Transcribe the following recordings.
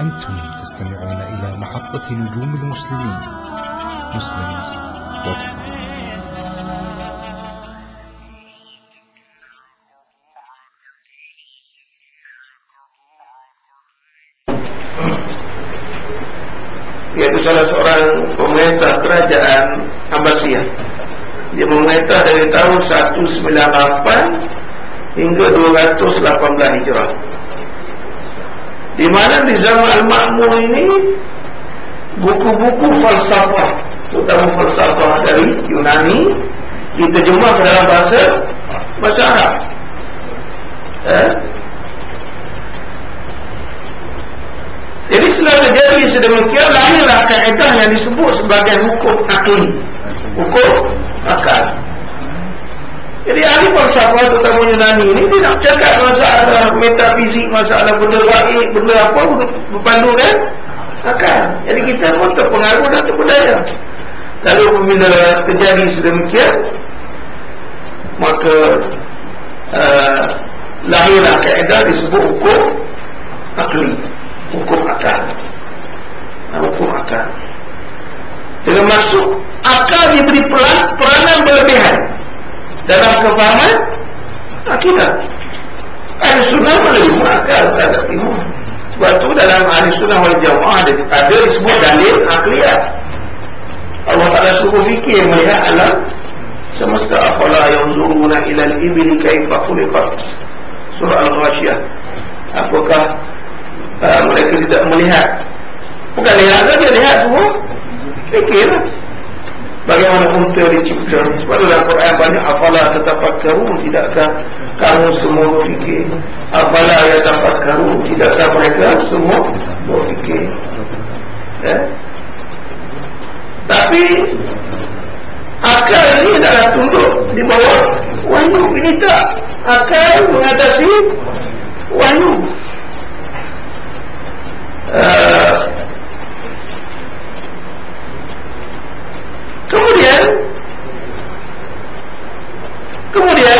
أنتم تستمعون إلى محطة نجوم المسلمين مسلمين دوت كوم. iaitu salah seorang pemerintah kerajaan Abbasiyah. Dia memerintah dari tahun 198 hingga 218 Hijrah. Di mana di zaman Al-Ma'mun ini buku-buku falsafah, terutama falsafah dari Yunani diterjemah ke dalam bahasa bahasa Arab. Eh? Jadi setelah terjadi sedemikian lahirlah kaedah yang disebut sebagai hukum akli. Hukum akal. Falsafah terutama Yunani ini dia nak cakap masalah metafizik, masalah benda gaib, benda apa berpandu kan akal. Jadi kita pun terpengaruh dan terpedaya. Lalu apabila terjadi sedemikian maka uh, lahirlah kaedah disebut hukum akli hukum akal nah, hukum akal dengan masuk akal diberi peran, peranan berlebihan dalam kefahaman akidah ahli sunnah menerima akal tak ada timur sebab itu dalam ahli sunnah wal jamaah ada, ada disebut dalil akliyah. Allah Ta'ala suruh fikir melihat alam. Semesta afala yang zuruna ilal ibili kaifa kulikat surah Al-Ghashiyah. Apakah uh, mereka tidak melihat? Bukan lihat saja lihat semua. Fikir bagaimana unta dicipta sebab dalam Quran banyak afala tetafakkaru tidakkah kamu semua berfikir? Afala yatafakkaru tidakkah mereka semua berfikir? Eh? tapi akal ini adalah tunduk di bawah wahyu. Ini tak akal mengatasi wahyu. Uh, kemudian kemudian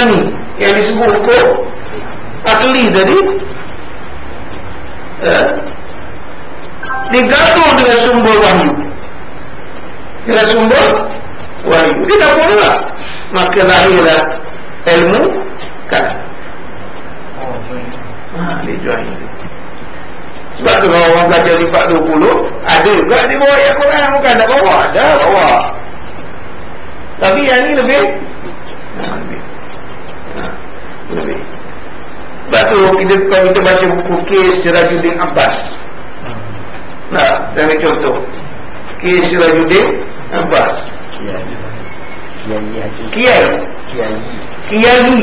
Yunani yang disebut hukum akli tadi uh, digabung dengan sumber wahyu. Dengan sumber wahyu. Dia tak boleh maka lahirlah ilmu kan? Ha, dia jual itu. Sebab tu kalau orang belajar sifat 20 Ada juga di bawah ayat Quran. Bukan tak bawa, ada bawa Tapi yang ni lebih ha, ha, Lebih Sebab tu kita, kalau kita baca buku Kes Sirajuddin Abbas. Nah, saya ambil contoh Kes Sirajuddin Abbas. Kiai. Kiai Kiai.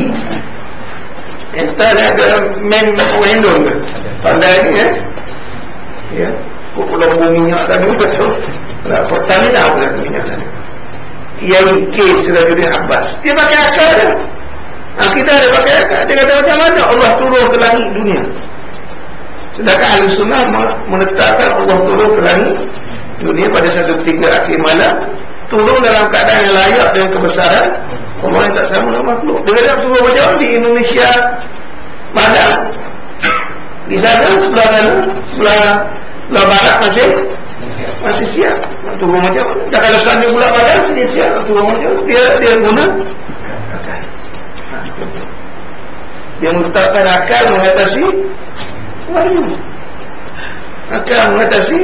Entah ada men Wendon ke? Pandai ni ya Ya. Kok pulau minyak tadi betul Nak pertanian apa kan minyak tadi. Kiai K Sirajuddin Abbas. Dia pakai akal dia ha, Kita ada pakai akal Dia kata macam mana? Allah turun ke langit dunia. Sedangkan Ahli Sunnah menetapkan Allah turun ke langit dunia pada satu tiga akhir malam Turun dalam keadaan yang layak dengan kebesaran. Allah yang tak sama dengan makhluk. Dia kata turun macam di Indonesia Malam Di sana sebelah sana Sebelah, sebelah barat masih Masih siap. Turun macam Dah kalau sana pula barat Dia siap turun macam Dia dia guna Akal Dia meletakkan akal mengatasi Wahyu. Akal mengatasi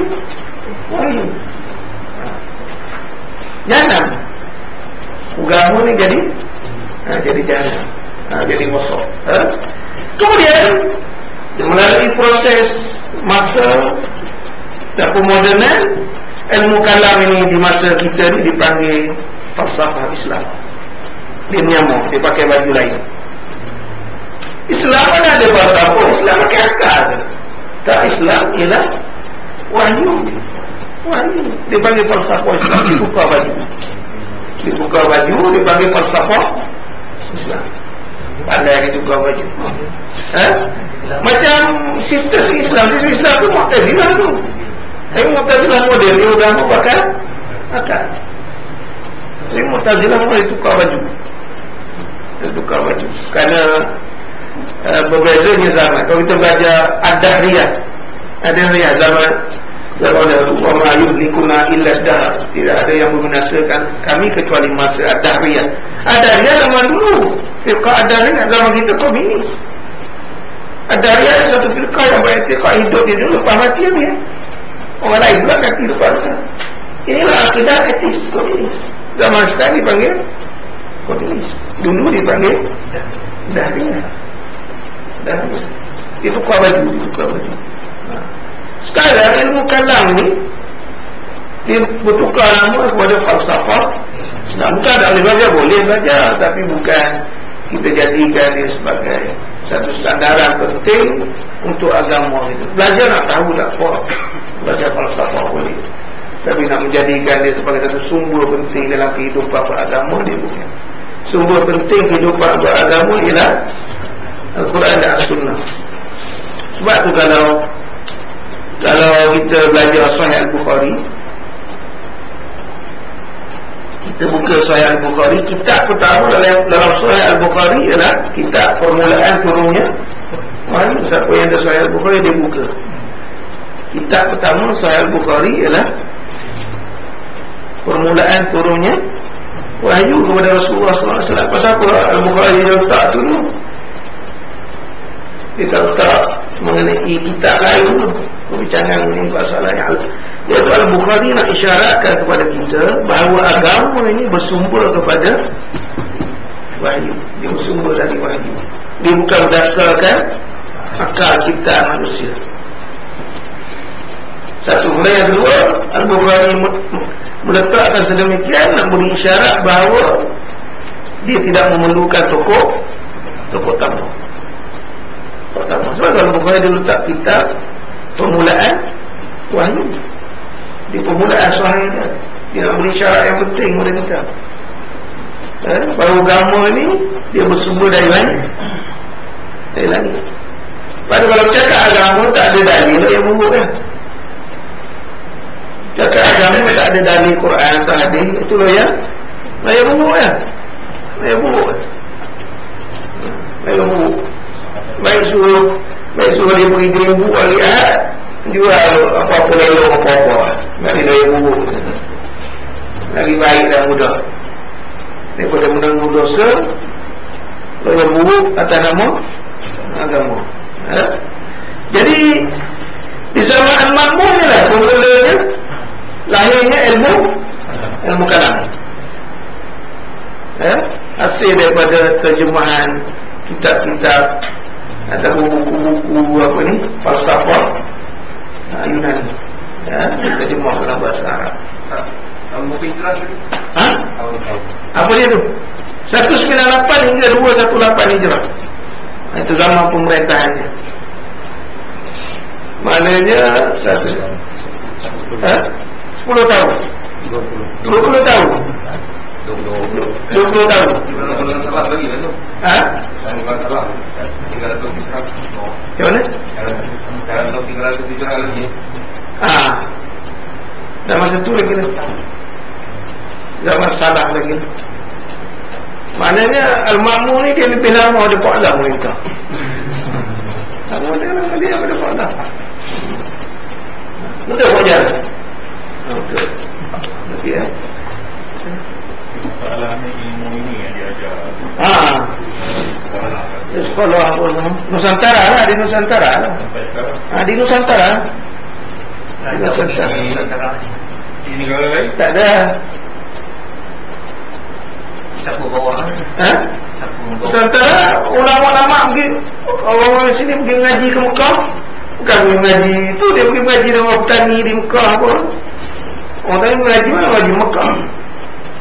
Wahyu. Jangan Agama ni jadi ha, Jadi jangan ha, Jadi kosong ha? Kemudian Melalui proses Masa Dan pemodenan Ilmu kalam ini di masa kita ni Dipanggil Falsafah Islam. Dia menyamuk Dia pakai baju lain Islam mana ada falsafah Islam pakai akal. Tak Islam ialah Wahyu. Wahyu. Dia panggil falsafah Islam Dibuka baju. Dibuka baju Dia panggil falsafah Islam. Pandai dia buka baju. Ha? Macam sistem Islam Sistem Islam tu Mu'tazilah tu. Tapi Mu'tazilah model Dia dah mau pakai Akal. Tapi Mu'tazilah mau dia tukar baju. Dia tukar baju. Kerana berbezanya zaman. Kalau kita belajar Ad-Dahriyah Ad-Dahriyah zaman zaman wa ma yuhlikuna illa dahr tidak ada yang membinasakan kami kecuali masa Ad-Dahriyah. Ad-Dahriyah zaman dulu. Firqah Ad-Dahriyah zaman kita komunis Ad-Dahriyah satu firqah yang beretiqah hidup dia dulu lepas mati dia. Orang lain pula kaki depan inilah akidah etis komunis. Zaman sekarang dipanggil komunis. Dulu dipanggil Dahriyah Dahriyah itu kuah baju kuah baju. Ha. sekarang ilmu kalam ni dia bertukar nama kepada falsafah. Tak boleh belajar boleh belajar tapi bukan kita jadikan dia sebagai satu sandaran penting untuk agama itu belajar nak tahu tak apa. Belajar falsafah boleh. Tapi nak menjadikan dia sebagai satu sumber penting dalam kehidupan beragama dia bukan sumber penting kehidupan beragama ialah Al-Quran dan As-Sunnah. Sebab tu kalau kalau kita belajar Sahih Al-Bukhari kita buka Sahih Al-Bukhari kitab pertama dalam, dalam Sahih Al-Bukhari ialah kitab permulaan turunnya. Mana siapa yang ada Sahih Al-Bukhari dia buka. Kitab pertama Sahih Al-Bukhari ialah permulaan turunnya. Wahyu kepada Rasulullah SAW pasal apa? Al-Bukhari dia letak dulu dia tak mengenai kitab lain dulu perbincangan ini masalah yang iaitu Al-Bukhari nak isyaratkan kepada kita bahawa agama ini bersumber kepada wahyu. Dia bersumber dari wahyu. Dia bukan berdasarkan akal cipta manusia. Satu hal yang kedua Al-Bukhari meletakkan sedemikian nak beri isyarat bahawa dia tidak memerlukan tokoh tokoh pertama sebab kalau Bukhari dia letak kitab permulaan wahyu di permulaan sahih dia dia nak beri syarat yang penting pada kita. Eh, bahawa agama ni dia bersumber dari mana dari langit. Pada kalau cakap agama tak ada dalil yang buruk kan. Cakap agama tak ada dalil Quran tak ada. Itu lah ya lah yang buruk pergi gerimbu lihat eh? jual apa-apa lelok apa-apa. Nak dinaik buruk lagi baik dan mudah. Daripada menanggung dosa lelok buruk atas nama agama. Ha? jadi di zaman makmur ni lah pemulanya lahirnya ilmu ilmu kalam. Eh? Ha? hasil daripada terjemahan kitab-kitab atau buku-buku apa ni? Falsafah. Ha, Yunani ya terjemah dalam bahasa Arab. Tahun berapa hijrah ha? Apa dia tu? 198 hingga 218 hijrah. Ha, itu zaman pemerintahannya maknanya satu. Ha? 10 tahun. 20 20 tahun 20 20 tahun bulan salah lagi kan tu? ha? Dan bulan salah Tinggal ratus hijrah Oh macam mana? Sekarang tu tinggal ratus lagi ha. dah masa tu lagi lah zaman salah lagi maknanya Al-Ma'mun ni dia lebih lama ada Pak Alam mereka dia lama dia ada Pak Alam betul Pak Jan betul betul ya Ilmu ini yang ha. Sekolah Di sekolah apa Nusantara lah di Nusantara lah. Ha, di Nusantara. Di Nusantara. Di negara lain? Tak ada. Siapa bawa? Ha? Nusantara ulama-ulama pergi orang-orang sini pergi mengaji ke Mekah. Bukan pergi mengaji itu dia pergi mengaji dengan petani di Mekah apa. Orang tadi mengaji mana mengaji Mekah?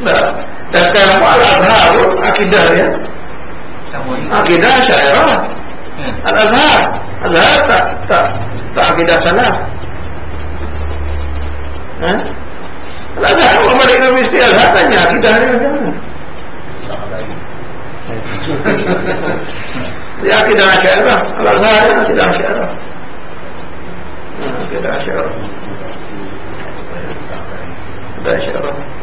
Dah dan sekarang pun Al-Azhar pun akidah dia. Ni. Akidah syairah. Al-Azhar. Al-Azhar tak tak tak akidah salah ha? Al-Azhar orang balik ke Universiti Al-Azhar tanya akidah dia macam mana? Dia akidah syairah. Al-Azhar dia akidah syairah. Akidah syairah. Akidah syairah